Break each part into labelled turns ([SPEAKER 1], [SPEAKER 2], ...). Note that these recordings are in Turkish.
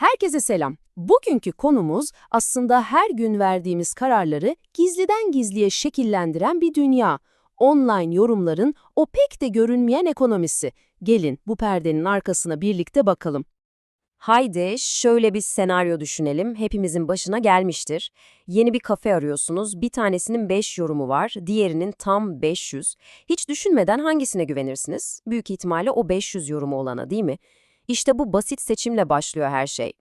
[SPEAKER 1] Herkese selam. Bugünkü konumuz aslında her gün verdiğimiz kararları gizliden gizliye şekillendiren bir dünya. Online yorumların o pek de görünmeyen ekonomisi. Gelin bu perdenin arkasına birlikte bakalım.
[SPEAKER 2] Haydi şöyle bir senaryo düşünelim. Hepimizin başına gelmiştir. Yeni bir kafe arıyorsunuz. Bir tanesinin 5 yorumu var, diğerinin tam 500. Hiç düşünmeden hangisine güvenirsiniz? Büyük ihtimalle o 500 yorumu olana değil mi? İşte bu basit seçimle başlıyor her şey.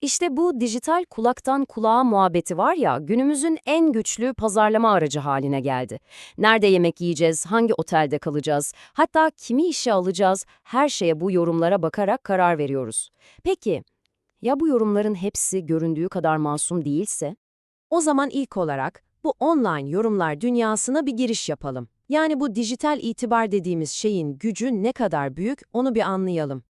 [SPEAKER 2] İşte bu dijital kulaktan kulağa muhabbeti var ya, günümüzün en güçlü pazarlama aracı haline geldi. Nerede yemek yiyeceğiz, hangi otelde kalacağız, hatta kimi işe alacağız, her şeye bu yorumlara bakarak karar veriyoruz. Peki, ya bu yorumların hepsi göründüğü kadar masum değilse?
[SPEAKER 1] O zaman ilk olarak bu online yorumlar dünyasına bir giriş yapalım. Yani bu dijital itibar dediğimiz şeyin gücü ne kadar büyük onu bir anlayalım.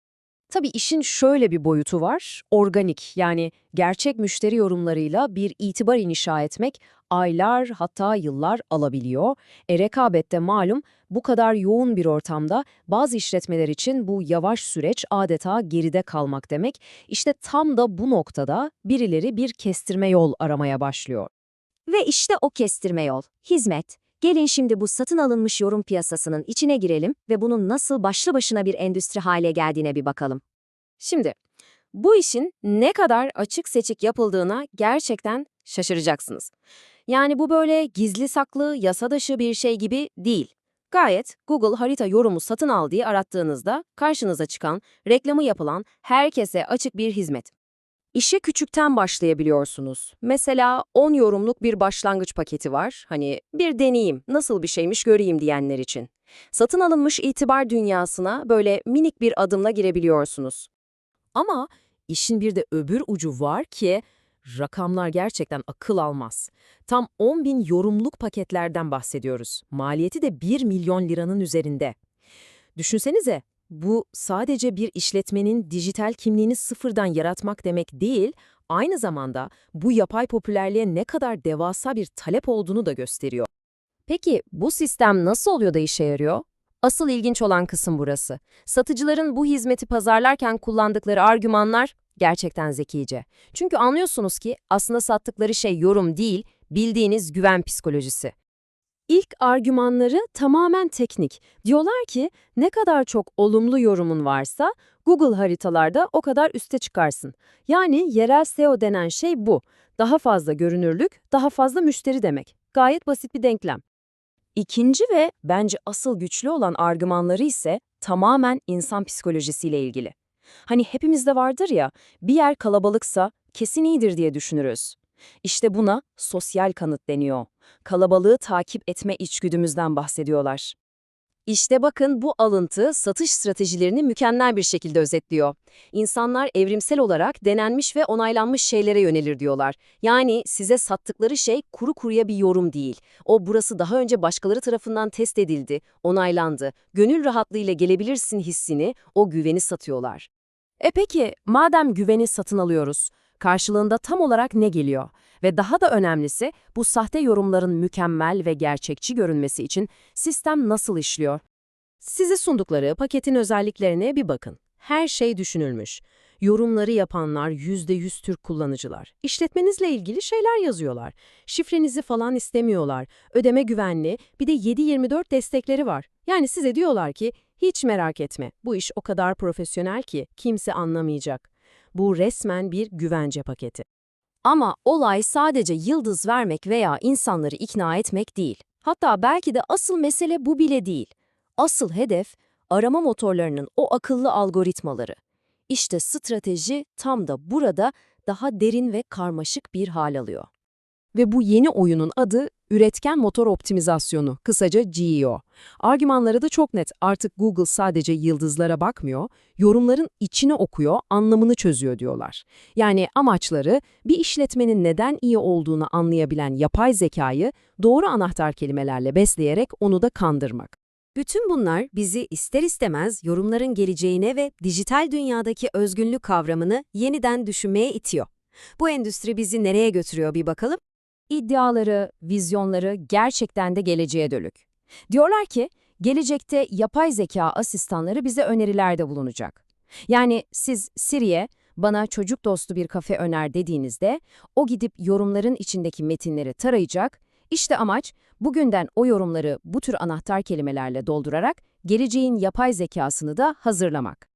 [SPEAKER 1] Tabii işin şöyle bir boyutu var, organik yani gerçek müşteri yorumlarıyla bir itibar inşa etmek aylar hatta yıllar alabiliyor. E rekabette malum bu kadar yoğun bir ortamda bazı işletmeler için bu yavaş süreç adeta geride kalmak demek. İşte tam da bu noktada birileri bir kestirme yol aramaya başlıyor.
[SPEAKER 2] Ve işte o kestirme yol, hizmet. Gelin şimdi bu satın alınmış yorum piyasasının içine girelim ve bunun nasıl başlı başına bir endüstri hale geldiğine bir bakalım. Şimdi, bu işin ne kadar açık seçik yapıldığına gerçekten şaşıracaksınız. Yani bu böyle gizli saklı, yasa dışı bir şey gibi değil. Gayet Google harita yorumu satın al diye arattığınızda karşınıza çıkan, reklamı yapılan, herkese açık bir hizmet. İşe küçükten başlayabiliyorsunuz. Mesela 10 yorumluk bir başlangıç paketi var. Hani bir deneyeyim, nasıl bir şeymiş göreyim diyenler için. Satın alınmış itibar dünyasına böyle minik bir adımla girebiliyorsunuz.
[SPEAKER 1] Ama işin bir de öbür ucu var ki rakamlar gerçekten akıl almaz. Tam 10 bin yorumluk paketlerden bahsediyoruz. Maliyeti de 1 milyon liranın üzerinde. Düşünsenize bu sadece bir işletmenin dijital kimliğini sıfırdan yaratmak demek değil, aynı zamanda bu yapay popülerliğe ne kadar devasa bir talep olduğunu da gösteriyor.
[SPEAKER 2] Peki bu sistem nasıl oluyor da işe yarıyor? Asıl ilginç olan kısım burası. Satıcıların bu hizmeti pazarlarken kullandıkları argümanlar gerçekten zekice. Çünkü anlıyorsunuz ki aslında sattıkları şey yorum değil, bildiğiniz güven psikolojisi.
[SPEAKER 1] İlk argümanları tamamen teknik. Diyorlar ki ne kadar çok olumlu yorumun varsa Google haritalarda o kadar üste çıkarsın. Yani yerel SEO denen şey bu. Daha fazla görünürlük, daha fazla müşteri demek. Gayet basit bir denklem. İkinci ve bence asıl güçlü olan argümanları ise tamamen insan psikolojisiyle ilgili. Hani hepimizde vardır ya, bir yer kalabalıksa kesin iyidir diye düşünürüz. İşte buna sosyal kanıt deniyor. Kalabalığı takip etme içgüdümüzden bahsediyorlar.
[SPEAKER 2] İşte bakın bu alıntı satış stratejilerini mükemmel bir şekilde özetliyor. İnsanlar evrimsel olarak denenmiş ve onaylanmış şeylere yönelir diyorlar. Yani size sattıkları şey kuru kuruya bir yorum değil. O burası daha önce başkaları tarafından test edildi, onaylandı, gönül rahatlığıyla gelebilirsin hissini, o güveni satıyorlar.
[SPEAKER 1] E peki, madem güveni satın alıyoruz, karşılığında tam olarak ne geliyor? Ve daha da önemlisi, bu sahte yorumların mükemmel ve gerçekçi görünmesi için sistem nasıl işliyor? Size sundukları paketin özelliklerine bir bakın. Her şey düşünülmüş. Yorumları yapanlar %100 Türk kullanıcılar. İşletmenizle ilgili şeyler yazıyorlar. Şifrenizi falan istemiyorlar. Ödeme güvenli, bir de 7-24 destekleri var. Yani size diyorlar ki, hiç merak etme, bu iş o kadar profesyonel ki kimse anlamayacak. Bu resmen bir güvence paketi.
[SPEAKER 2] Ama olay sadece yıldız vermek veya insanları ikna etmek değil. Hatta belki de asıl mesele bu bile değil. Asıl hedef arama motorlarının o akıllı algoritmaları. İşte strateji tam da burada daha derin ve karmaşık bir hal alıyor.
[SPEAKER 1] Ve bu yeni oyunun adı Üretken Motor Optimizasyonu, kısaca GEO. Argümanları da çok net. Artık Google sadece yıldızlara bakmıyor, yorumların içine okuyor, anlamını çözüyor diyorlar. Yani amaçları bir işletmenin neden iyi olduğunu anlayabilen yapay zekayı doğru anahtar kelimelerle besleyerek onu da kandırmak.
[SPEAKER 2] Bütün bunlar bizi ister istemez yorumların geleceğine ve dijital dünyadaki özgünlük kavramını yeniden düşünmeye itiyor. Bu endüstri bizi nereye götürüyor bir bakalım? İddiaları, vizyonları gerçekten de geleceğe dönük. Diyorlar ki, gelecekte yapay zeka asistanları bize önerilerde bulunacak. Yani siz Siri'ye,
[SPEAKER 1] bana çocuk dostu bir kafe öner dediğinizde, o gidip yorumların içindeki metinleri tarayacak, İşte amaç, bugünden o yorumları bu tür anahtar kelimelerle doldurarak, geleceğin yapay zekasını da hazırlamak.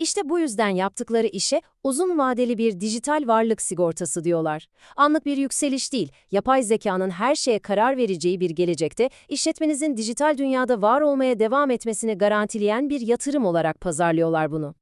[SPEAKER 2] İşte bu yüzden yaptıkları işe uzun vadeli bir dijital varlık sigortası diyorlar. Anlık bir yükseliş değil, yapay zekanın her şeye karar vereceği bir gelecekte işletmenizin dijital dünyada var olmaya devam etmesini garantileyen bir yatırım olarak pazarlıyorlar bunu.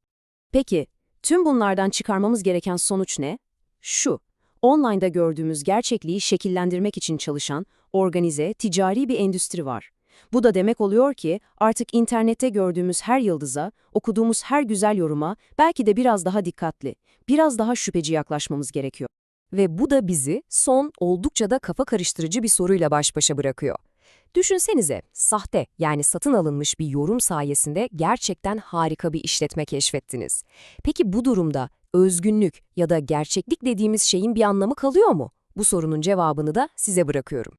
[SPEAKER 1] Peki, tüm bunlardan çıkarmamız gereken sonuç ne? Şu, online'da gördüğümüz gerçekliği şekillendirmek için çalışan, organize, ticari bir endüstri var. Bu da demek oluyor ki artık internette gördüğümüz her yıldıza, okuduğumuz her güzel yoruma belki de biraz daha dikkatli, biraz daha şüpheci yaklaşmamız gerekiyor. Ve bu da bizi son oldukça da kafa karıştırıcı bir soruyla baş başa bırakıyor. Düşünsenize, sahte yani satın alınmış bir yorum sayesinde gerçekten harika bir işletme keşfettiniz. Peki bu durumda özgünlük ya da gerçeklik dediğimiz şeyin bir anlamı kalıyor mu? Bu sorunun cevabını da size bırakıyorum.